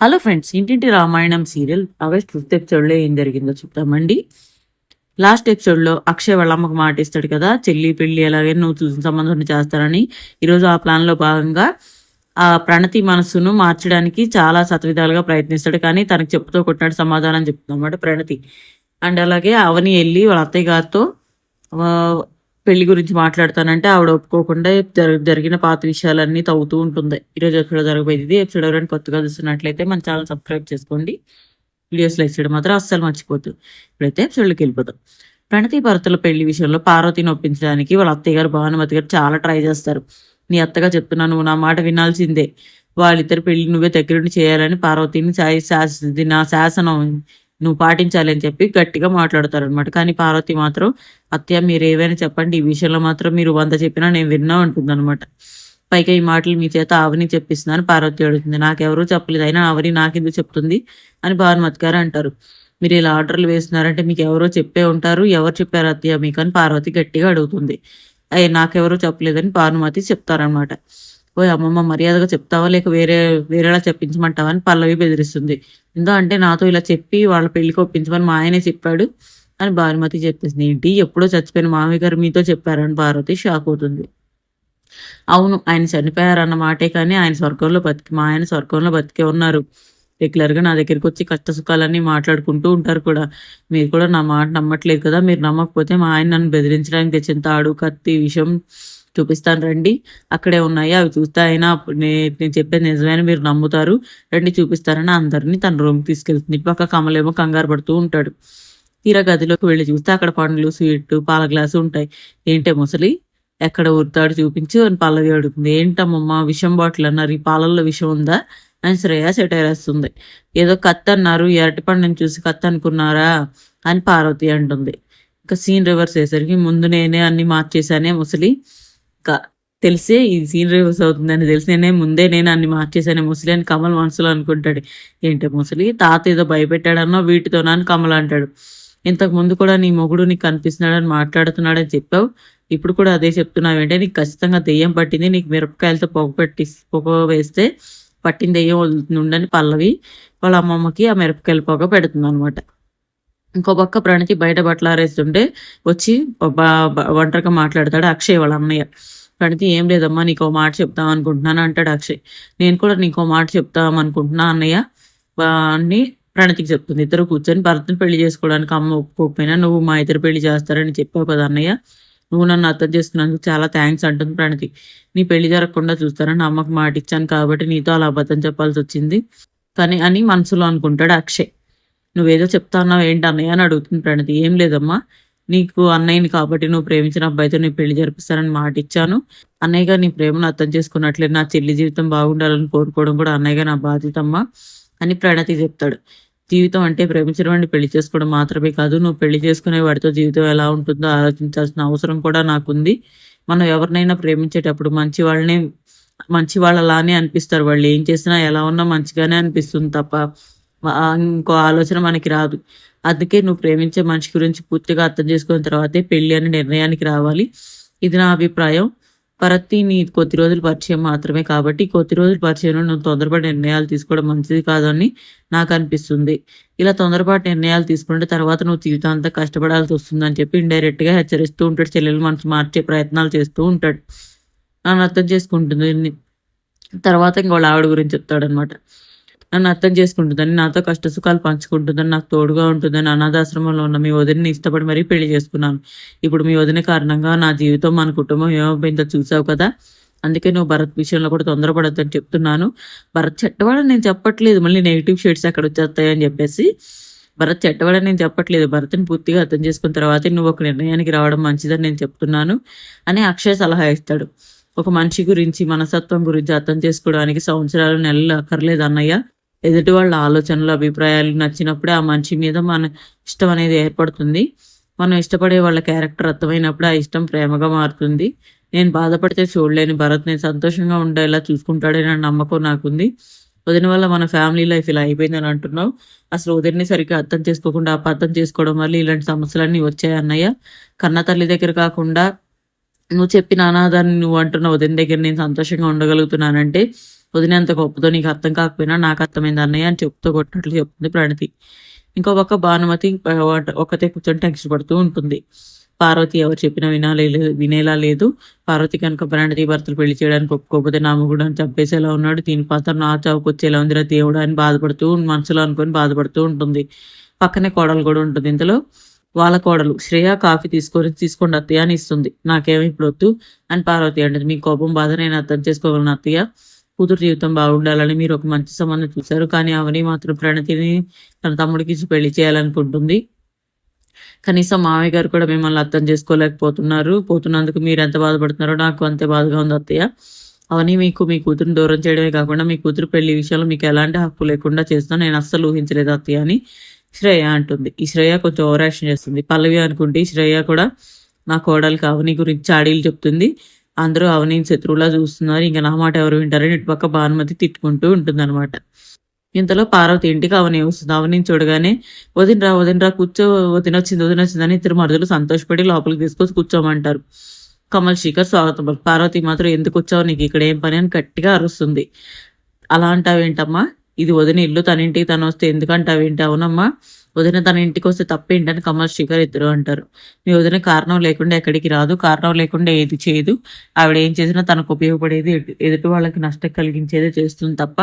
Hello friends ఇంటింటి Ramayanam serial August fifth ఎపిసోడ్లో ఏం జరిగిందో చెప్తామండి లాస్ట్ ఎపిసోడ్లో అక్షయ్ వాళ్ళ అమ్మకు మాట ఇస్తాడు కదా చెల్లి పెళ్ళి అలాగే నువ్వు చూసిన సంబంధం చేస్తారని. ఈరోజు ఆ ప్లాన్లో భాగంగా ఆ ప్రణతి మనస్సును మార్చడానికి చాలా సతవిధాలుగా ప్రయత్నిస్తాడు కానీ తనకు చెప్పుతో కొట్టినట్టు సమాధానం చెప్తుందన్నమాట ప్రణతి. అండ్ అలాగే అవని వెళ్ళి వాళ్ళ అత్తయ్య గారితో పెళ్ళి గురించి మాట్లాడతానంటే ఆవిడ ఒప్పుకోకుండా జరిగిన పాత విషయాలన్నీ తవ్వుతూ ఉంటుంది. ఈరోజు ఎపిసోడ్ జరగబోయేది ఇది. ఎపిసోడ్ ఎవరైనా కొత్తగా చూస్తున్నట్లయితే మన ఛానల్ సబ్స్క్రైబ్ చేసుకోండి. వీడియోస్ లైక్ చేయడం మాత్రం అస్సలు మర్చిపోద్దు ఇప్పుడైతే ఎపిసోడ్లోకి వెళ్ళిపోతాం ప్రణతి భర్తల పెళ్ళి విషయంలో పార్వతిని ఒప్పించడానికి వాళ్ళ అత్తయ్య గారు భానుమతి గారు చాలా ట్రై చేస్తారు. నీ అత్తగా చెప్తున్నా నువ్వు నా మాట వినాల్సిందే. వాళ్ళిద్దరు పెళ్ళి నువ్వే దగ్గరుండి చేయాలని పార్వతిని శా- నా శాసనం నువ్వు పాటించాలి అని చెప్పి గట్టిగా మాట్లాడతారు అనమాట కానీ పార్వతి మాత్రం అత్య మీరు ఏవైనా చెప్పండి ఈ విషయంలో మాత్రం మీరు వంద చెప్పినా నేను విన్నా ఉంటుంది అనమాట పైగా ఈ మాటలు మీ చేత ఆవని చెప్పిస్తున్నాను. పార్వతి అడుగుతుంది నాకెవరూ చెప్పలేదు అయినా ఆవని నాకెందుకు చెప్తుంది? అని భానుమతి గారు అంటారు. మీరు ఇలా ఆర్డర్లు వేస్తున్నారంటే మీకు ఎవరో చెప్పే ఉంటారు ఎవరు చెప్పారు అత్తయ్య మీకు? అని పార్వతి గట్టిగా అడుగుతుంది. అయ్యి నాకెవరూ చెప్పలేదని భానుమతి చెప్తారనమాట పోయి అమ్మమ్మ మర్యాదగా చెప్తావా? లేక వేరే వేరేలా చెప్పించమంటావా అని పల్లవి బెదిరిస్తుంది. ఎంతో అంటే నాతో ఇలా చెప్పి వాళ్ళ పెళ్ళికి ఒప్పించమని మా ఆయనే చెప్పాడు అని భానుమతి చెప్పేసింది. ఏంటి? ఎప్పుడో చచ్చిపోయిన మామయ్య గారు మీతో చెప్పారని పార్వతి షాక్ అవుతుంది. అవును ఆయన చనిపోయారన్న మాటే కానీ ఆయన స్వర్గంలో బతికి మా ఆయన స్వర్గంలో బతికే ఉన్నారు. రెగ్యులర్గా నా దగ్గరికి వచ్చి కష్ట సుఖాలన్నీ మాట్లాడుకుంటూ ఉంటారు కూడా. మీరు కూడా నా మాట నమ్మట్లేదు కదా? మీరు నమ్మకపోతే మా ఆయన నన్ను బెదిరించడానికి తెచ్చిన తాడు కత్తి విషయం చూపిస్తాను రండి. అక్కడే ఉన్నాయి. అవి చూస్తే అయినా నేను చెప్పేది నిజమైన మీరు నమ్ముతారు? రండి చూపిస్తారని అందరినీ తన రూమ్కి తీసుకెళ్తుంది. పక్క కమలేమో కంగారు పడుతూ ఉంటాడు. తీరా గదిలోకి వెళ్ళి చూస్తే అక్కడ పండ్లు స్వీట్ పాల గ్లాసు ఉంటాయి. ఏంటే ముసలి? ఎక్కడ ఉడతాడు చూపించి అని పల్లవి అడుగుతుంది. ఏంటమ్మమ్మ విషం బాటిల్ అన్నారు. ఈ పాలల్లో విషం ఉందా? అని శ్రేయ సెటైరేస్తుంది ఏదో కత్తి అన్నారు. ఎరటిపండుని చూసి కత్తి అనుకున్నారా? అని పార్వతి అంటుంది. ఇంకా సీన్ రివర్స్ అయ్యేసరికి ముందు నేనే అన్ని మార్చేశానే ముసలి? అక్క తెలిసే ఈ సీన్ రివర్స్ అవుతుందని తెలిసి నేనే ముందే నేను అన్ని మార్చేసాను ముసలి అని కమల్ మనసులో అనుకుంటాడు. ఏంటి ముసలి? తాత ఏదో భయపెట్టాడన్నో వీటితోనా అని కమల్ అంటాడు. ఇంతకు ముందు కూడా నీ మొగుడు నీకు కనిపిస్తున్నాడని మాట్లాడుతున్నాడని చెప్పావు. ఇప్పుడు కూడా అదే చెప్తున్నావు. అంటే నీకు ఖచ్చితంగా దెయ్యం పట్టింది. నీకు మిరపకాయలతో పొగ పెట్టి పొగ వేస్తే పట్టిన దెయ్యం వదులుతుందని పల్లవి వాళ్ళ అమ్మమ్మకి ఆ మిరపకాయల పొగ పెడుతుంది అనమాట ఇంకో పక్క ప్రణతి బయట బట్టలారేస్తుంటే వచ్చి ఒంటరిగా మాట్లాడతాడు అక్షయ్ వాళ్ళ అన్నయ్య. ప్రణతి ఏం లేదమ్మా నీకు ఒక మాట చెప్తాం అనుకుంటున్నాను అంటాడు అక్షయ్. నేను కూడా నీకు మాట చెప్తాం అనుకుంటున్నా అన్నయ్య. వా- అని ప్రణతికి చెప్తుంది. ఇద్దరు కూర్చొని భరత్ని పెళ్ళి చేసుకోవడానికి అమ్మ ఒప్పుకోకపోయినా నువ్వు మా ఇద్దరు పెళ్ళి చేస్తారని చెప్పావు కదా అన్నయ్య. నువ్వు నన్ను అర్థం చేసుకున్నందుకు చాలా థ్యాంక్స్ అంటుంది ప్రణతి. నీ పెళ్ళి జరగకుండా చూస్తానని అమ్మకు మాట ఇచ్చాను కాబట్టి నీతో అలా అబద్ధం చెప్పాల్సి వచ్చింది కానీ అని మనసులో అనుకుంటాడు అక్షయ్. నువ్వేదో చెప్తా అన్నావు ఏంటి అన్నయ్య అని అడుగుతుంది ప్రణతి. ఏం లేదమ్మా నీకు అన్నయ్యని కాబట్టి నువ్వు ప్రేమించిన అబ్బాయితో నీ పెళ్ళి జరిపిస్తానని మాట ఇచ్చాను. అన్నయ్యగా నీ ప్రేమను అర్థం చేసుకున్నట్లే నా చెల్లి జీవితం బాగుండాలని కోరుకోవడం కూడా అన్నయ్యగా నా బాధ్యత అమ్మా అని ప్రణతి చెప్తాడు. జీవితం అంటే ప్రేమించిన వాడిని పెళ్ళి చేసుకోవడం మాత్రమే కాదు నువ్వు పెళ్ళి చేసుకునే వాడితో జీవితం ఎలా ఉంటుందో ఆలోచించాల్సిన అవసరం కూడా నాకుంది. మనం ఎవరినైనా ప్రేమించేటప్పుడు మంచి వాళ్ళని మంచి వాళ్ళలానే అనిపిస్తారు. వాళ్ళు ఏం చేసినా ఎలా ఉన్నా మంచిగానే అనిపిస్తుంది తప్ప ఇంకో ఆలోచన మనకి రాదు. అందుకే నువ్వు ప్రేమించే మనిషి గురించి పూర్తిగా అర్థం చేసుకున్న తర్వాతే పెళ్ళి అనే నిర్ణయానికి రావాలి. ఇది నా అభిప్రాయం. భరత్ని నీ కొద్ది రోజులు పరిచయం మాత్రమే కాబట్టి కొద్ది రోజుల పరిచయంలో నువ్వు తొందరపడి నిర్ణయాలు తీసుకోవడం మంచిది కాదని నాకు అనిపిస్తుంది. ఇలా తొందరపాటు నిర్ణయాలు తీసుకుంటే తర్వాత నువ్వు జీవితాంతా కష్టపడాల్సి వస్తుందని చెప్పి ఇండైరెక్ట్గా హెచ్చరిస్తూ ఉంటాడు. చెల్లెలు మనసు మార్చే ప్రయత్నాలు చేస్తూ ఉంటాడు. నన్ను అర్థం చేసుకుంటుంది. తర్వాత ఇంకోళ్ళు వాళ్ళ ఆవిడ గురించి చెప్తాడనమాట నన్ను అర్థం చేసుకుంటుందని నాతో కష్ట సుఖాలు పంచుకుంటుందని నాకు తోడుగా ఉంటుందని అనాథాశ్రమంలో ఉన్న మీ వదిలిని ఇష్టపడి మరీ పెళ్ళి చేసుకున్నాను. ఇప్పుడు మీ వదిన కారణంగా నా జీవితం మన కుటుంబం ఏమైపోయిందో చూసావు కదా? అందుకే నువ్వు భరత్ విషయంలో కూడా తొందరపడద్దని చెప్తున్నాను. భరత్ చెట్టవాడని నేను చెప్పట్లేదు. మళ్ళీ నెగిటివ్ షేడ్స్ అక్కడ వచ్చేస్తాయని చెప్పేసి. భరత్ చెట్టవాడని నేను చెప్పట్లేదు. భరత్ని పూర్తిగా అర్థం చేసుకున్న తర్వాతే నువ్వు ఒక నిర్ణయానికి రావడం మంచిదని నేను చెప్తున్నాను అని అక్షయ్ సలహా ఇస్తాడు. ఒక మనిషి గురించి మనసత్వం గురించి అర్థం చేసుకోవడానికి సంవత్సరాలు నెలలు అక్కర్లేదు అన్నయ్య. ఎదుటి వాళ్ళ ఆలోచనలు అభిప్రాయాలు నచ్చినప్పుడే ఆ మనిషి మీద మన ఇష్టం అనేది ఏర్పడుతుంది. మనం ఇష్టపడే వాళ్ళ క్యారెక్టర్ అర్థమైనప్పుడు ఆ ఇష్టం ప్రేమగా మారుతుంది. నేను బాధపడితే చూడలేని భరత్ నేను సంతోషంగా ఉండేలా చూసుకుంటాడని నమ్మకం నాకుంది. వదిన వల్ల మన ఫ్యామిలీ లైఫ్ ఇలా అయిపోయిందని అంటున్నావు. అసలు వదిలిని సరిగ్గా అర్థం చేసుకోకుండా అపార్థం చేసుకోవడం వల్ల ఇలాంటి సమస్యలన్నీ వచ్చాయి అన్నయ్య. కన్న తల్లి దగ్గర కాకుండా నువ్వు చెప్పిన అనాథాన్ని నువ్వు అంటున్న వదిన దగ్గర నేను సంతోషంగా ఉండగలుగుతున్నానంటే వదినంత గొప్పతో గొప్పదో నీకు అర్థం కాకపోయినా నాకు అర్థమైంది అన్నయ్య అని చెప్తూ కొట్టినట్లు చెప్తుంది ప్రణతి. ఇంకో పక్క భానుమతి ఒకతే కూర్చొని టెన్షన్ పడుతూ ఉంటుంది. పార్వతి ఎవరు చెప్పినా వినాలే లేదు వినేలా లేదు. పార్వతి కనుక ప్రణతి భర్తలు పెళ్ళి చేయడానికి ఒప్పుకోకపోతే నా కూడా చంపేసేలా ఉన్నాడు. దీని పాత్ర నా చావుకు వచ్చేలా ఉందిరా దేవుడు అని బాధపడుతూ మనసులో అనుకొని బాధపడుతూ ఉంటుంది. పక్కనే కోడలు కూడా ఉంటుంది ఇంతలో. వాళ్ళ కోడలు శ్రేయ కాఫీ తీసుకొని తీసుకోండి అత్తయ్య అని ఇస్తుంది. నాకేమి ఇప్పుడు వద్దు అని పార్వతి అంటుంది. మీ కోపం బాధ నేను అర్థం చేసుకోగలను అత్తయ్య. కూతురు జీవితం బాగుండాలని మీరు ఒక మంచి సంబంధం చూశారు. కానీ అవని మాత్రం ప్రణతిని తన తమ్ముడికి ఇచ్చి పెళ్ళి చేయాలనుకుంటుంది. కనీసం మామయ్య గారు కూడా మిమ్మల్ని అర్థం చేసుకోలేకపోతున్నారు. పోతున్నందుకు మీరు ఎంత బాధపడుతున్నారో నాకు అంతే బాధగా ఉంది అత్తయ్య. అవని మీకు మీ కూతురుని దూరం చేయడమే కాకుండా మీ కూతురు పెళ్ళి విషయంలో మీకు ఎలాంటి హక్కు లేకుండా చేస్తాను నేను అస్సలు ఊహించలేదు అత్తయ్య అని శ్రేయ అంటుంది. ఈ శ్రేయ కొంచెం ఓవరాక్షన్ చేస్తుంది. పల్లవి అనుకుంటే శ్రేయ కూడా నా కోడలికి కావని గురించి చాడీలు చెప్తుంది. అందరూ అవనిని శత్రువులా చూస్తున్నారు. ఇంకా నా మాట ఎవరు వింటారని ఇటు పక్క భానుమతి తిట్టుకుంటూ ఉంటుందన్నమాట. ఇంతలో పార్వతి ఇంటికి అవని వస్తుంది. అవని చూడగానే వదినరా వదినరా కూర్చో వదిన వచ్చింది వదిన వచ్చిందని ఇద్దరు మరుదులు సంతోషపడి లోపలికి తీసుకొచ్చి కూర్చోమంటారు. కమల్ శేఖర్ స్వాగతం. పార్వతి మాత్రం ఎందుకు వచ్చావు? నీకు ఇక్కడ ఏం పని? అని గట్టిగా అరుస్తుంది. అలా అంటావేంటమ్మా? ఇది వదిన ఇల్లు. తన ఇంటికి తను వస్తే ఎందుకంటావేంటి అవునమ్మా? వదిన తన ఇంటికి వస్తే తప్పేంటని కమల్ శేఖర్ ఇద్దరు అంటారు. మీ వదిన కారణం లేకుండా ఎక్కడికి రాదు కారణం లేకుండా ఏది చేయదు. ఆవిడ ఏం చేసినా తనకు ఉపయోగపడేది ఎదుటి వాళ్ళకి నష్టం కలిగించేదే చేస్తుంది తప్ప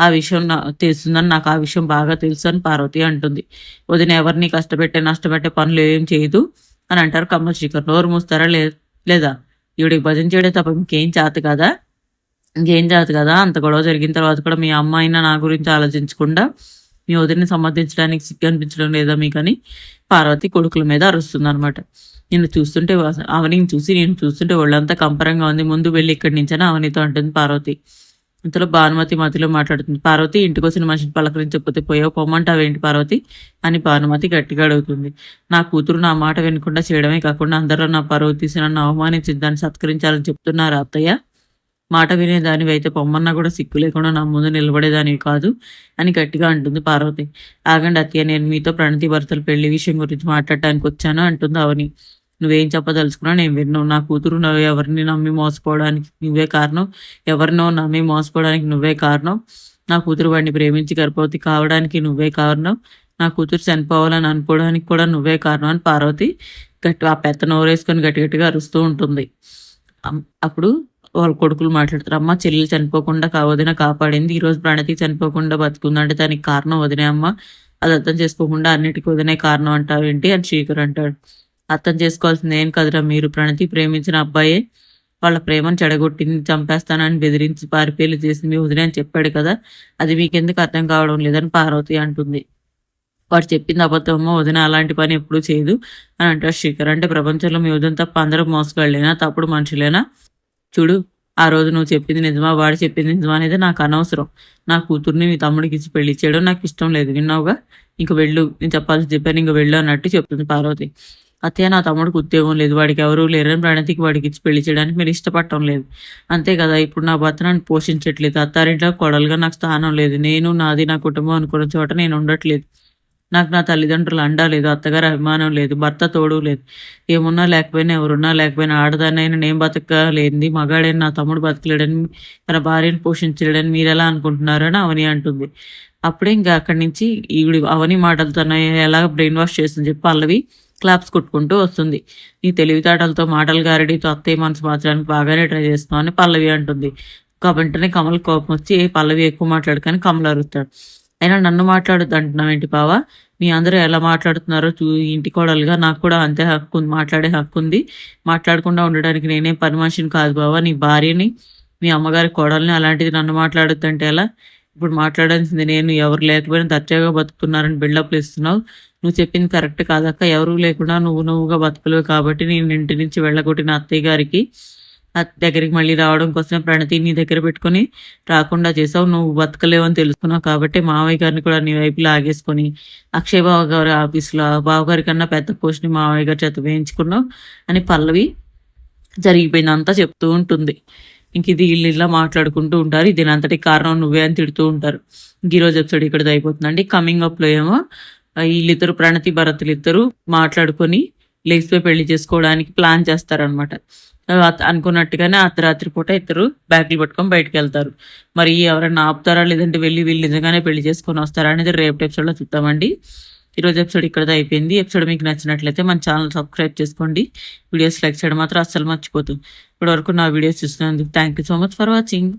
ఆ విషయం నా తెలుస్తుందని నాకు ఆ విషయం బాగా తెలుసు అని పార్వతి అంటుంది. వదిన ఎవరిని కష్టపెట్టే నష్టపెట్టే పనులు ఏం చేయదు అని అంటారు కమల్ శేఖర్. నోరు మూస్తారా లే లేదా? ఈవిడికి భజన చేయడే తప్ప ఇంకేం చేత కదా? ఇంకేం చేత కదా? అంత గొడవ జరిగిన తర్వాత కూడా మీ అమ్మాయిన నా గురించి ఆలోచించకుండా మీ వదిలిని సమర్థించడానికి సిగ్గు అనిపించడం లేదా మీకని పార్వతి కొడుకుల మీద అరుస్తుంది అనమాట నేను చూస్తుంటే వా- అవనిని చూసి నేను చూస్తుంటే ఒళ్ళంతా కంపరంగా ఉంది. ముందు వెళ్ళి ఇక్కడి నుంచని అవనితో అంటుంది పార్వతి. ఇంతలో భానుమతి మతిలో మాట్లాడుతుంది. పార్వతి ఇంటికి వచ్చిన మనిషిని పలకరించకపోతే పోయావు పొమ్మంటావేంటి పార్వతి? అని భానుమతి గట్టిగా అడుగుతుంది. నా కూతురు నా మాట వినకుండా చేయడమే కాకుండా అందరూ నా పరువు తీసి నన్ను అవమానించి దాన్ని సత్కరించాలని చెప్తున్నారు అత్తయ్య? మాట వినేదానివి అయితే పొమ్మన్నా కూడా సిగ్గు లేకుండా నా ముందు నిలబడేదానివి కాదు అని గట్టిగా అంటుంది పార్వతి. ఆగండి అత్తయ్య నేను మీతో ప్రణతి భర్తల పెళ్ళి విషయం గురించి మాట్లాడటానికి వచ్చాను అంటుంది అవని. నువ్వేం చెప్పదలుచుకున్నా నేను విన్నావు నా కూతురు నువ్వు ఎవరిని నమ్మి మోసపోవడానికి నువ్వే కారణం? ఎవరినో నమ్మి మోసపోవడానికి నువ్వే కారణం? నా కూతురు వాడిని ప్రేమించి గర్భవతి కావడానికి నువ్వే కారణం? నా కూతురు చనిపోవాలని అనుకోవడానికి కూడా నువ్వే కారణం అని పార్వతి గట్టి ఆ పెద్ద నోరేసుకొని గట్టి గట్టిగా అరుస్తూ ఉంటుంది. అమ్- అప్పుడు వాళ్ళ కొడుకులు మాట్లాడతారు. అమ్మ చెల్లెలు చనిపోకుండా వదిన కాపాడింది. ఈ రోజు ప్రణతి చనిపోకుండా బతుకుందంటే దానికి కారణం వదినే అమ్మ. అది అర్థం చేసుకోకుండా అన్నిటికీ వదినే కారణం అంటావేంటి అని శ్రీకర్ అంటాడు. అర్థం చేసుకోవాల్సింది ఏం కదరా మీరు ప్రణతి ప్రేమించిన అబ్బాయే. వాళ్ళ ప్రేమను చెడగొట్టింది చంపేస్తానని బెదిరించి పారిపేలు చేసింది మీ వదిలే అని చెప్పాడు కదా. అది మీకెందుకు అర్థం కావడం లేదని పార్వతి అంటుంది. వాడు చెప్పింది అబద్ధమో వదిన అలాంటి పని ఎప్పుడూ చేయదు అని అంటారు శ్రీకర్ అంటే ప్రపంచంలో మీ వదిన తప్ప అందరూ మోసగాళ్ళేనా? తప్పుడు మనుషులేనా? చూడు ఆ రోజు నువ్వు చెప్పింది నిజమా వాడు చెప్పింది నిజమా అనేది నాకు అనవసరం. నా కూతుర్ని మీ తమ్ముడికి ఇచ్చి పెళ్ళి చేయడం నాకు ఇష్టం లేదు. విన్నావుగా? ఇంక వెళ్ళు నేను చెప్పాల్సి చెప్పాను ఇంక వెళ్ళు అన్నట్టు చెప్తుంది పార్వతి. అత్తయ్య నా తమ్ముడికి ఉద్యోగం లేదు. వాడికి ఎవరు లేరని ప్రణతికి వాడికి ఇచ్చి పెళ్ళి చేయడానికి మీరు ఇష్టపడటం లేదు. అంతే కదా ఇప్పుడు నా భర్త నన్ను పోషించట్లేదు. అత్తారింట్లో కొడలుగా నాకు స్థానం లేదు. నేను నాది నా కుటుంబం అనుకున్న చోట నేను ఉండట్లేదు. నాకు నా తల్లిదండ్రులు అండా లేదు అత్తగారు అభిమానం లేదు భర్త తోడు లేదు. ఏమున్నా లేకపోయినా ఎవరున్నా లేకపోయినా ఆడదానైనా నేను బతకలేంది మగాడైనా నా తమ్ముడు బతకలేడని తన భార్యను పోషించలేడని మీరు ఎలా అనుకుంటున్నారని అవని అంటుంది. అప్పుడే ఇంకా అక్కడి నుంచి ఈవిడ అవని మాటలు తన ఎలా బ్రెయిన్ వాష్ చేస్తుంది చెప్పి పల్లవి క్లాప్స్ కొట్టుకుంటూ వస్తుంది. నీ తెలివితేటలతో మాటలు గారడితో అత్తయ్య మనసు మార్చడానికి బాగానే ట్రై చేస్తున్నావు అని పల్లవి అంటుంది. వెంటనే కమల్ కోపం వచ్చి పల్లవి ఎక్కువ మాట్లాడుకని కమల్ అరుస్తాడు. అయినా నన్ను మాట్లాడుతుంటున్నావు ఏంటి బావా? మీ అందరూ ఎలా మాట్లాడుతున్నారో చూ ఇంటి కోడలుగా నాకు కూడా అంతే హక్కు ఉంది మాట్లాడే హక్కు ఉంది. మాట్లాడకుండా ఉండడానికి నేనేం పని కాదు బావా నీ భార్యని మీ అమ్మగారి కోడల్ని అలాంటిది నన్ను మాట్లాడుతుంటే ఎలా? ఇప్పుడు మాట్లాడాల్సింది నేను ఎవరు లేకపోయినా దర్జాగా బతుకుతున్నారని బిల్డప్లు ఇస్తున్నావు. నువ్వు చెప్పింది కరెక్ట్ కాదక్క ఎవరు లేకుండా నువ్వు నువ్వుగా బతుకులేవు కాబట్టి నేను ఇంటి నుంచి వెళ్ళగొట్టిన అత్తయ్య గారికి దగ్గరికి మళ్ళీ రావడం కోసం ప్రణతి నీ దగ్గర పెట్టుకొని రాకుండా చేసావు నువ్వు బతకలేవని తెలుసుకున్నావు కాబట్టి మావయ్య గారిని కూడా నీ వైపు లాగేసుకొని అక్షయ్ బావ గారి ఆఫీస్లో బావగారి కన్నా పెద్ద పోస్ట్ని మావయ్య గారి చేత వేయించుకున్నావు అని పల్లవి జరిగిపోయిందంతా చెప్తూ ఉంటుంది. ఇంక ఇది వీళ్ళు ఇలా మాట్లాడుకుంటూ ఉంటారు. దీని అంతటి కారణం నువ్వే అని తిడుతూ ఉంటారు. ఈరోజు ఎపిసోడ్ ఇక్కడ అయిపోతుందండి. కమింగ్ అప్లో ఏమో వీళ్ళిద్దరు ప్రణతి భరతులు ఇద్దరు మాట్లాడుకొని లేచిపోయి పెళ్ళి చేసుకోవడానికి ప్లాన్ చేస్తారనమాట అనుకున్నట్టుగానే అర్ధరాత్రి పూట ఇద్దరు బ్యాగులు పట్టుకొని బయటకు వెళ్తారు. మరి ఎవరైనా ఆపుతారా లేదంటే వెళ్ళి వీళ్ళు నిజంగానే పెళ్ళి చేసుకొని వస్తారా అనేది రేపు ఎపిసోడ్లో చూద్దామండి. ఈరోజు ఎపిసోడ్ ఇక్కడతో అయిపోయింది. ఎపిసోడ్ మీకు నచ్చినట్లయితే మన ఛానల్ సబ్స్క్రైబ్ చేసుకోండి. వీడియోస్ లైక్ చేయడం మాత్రం అస్సలు మర్చిపోతుంది ఇప్పటివరకు నా వీడియోస్ చూసినందుకు thank you so much for watching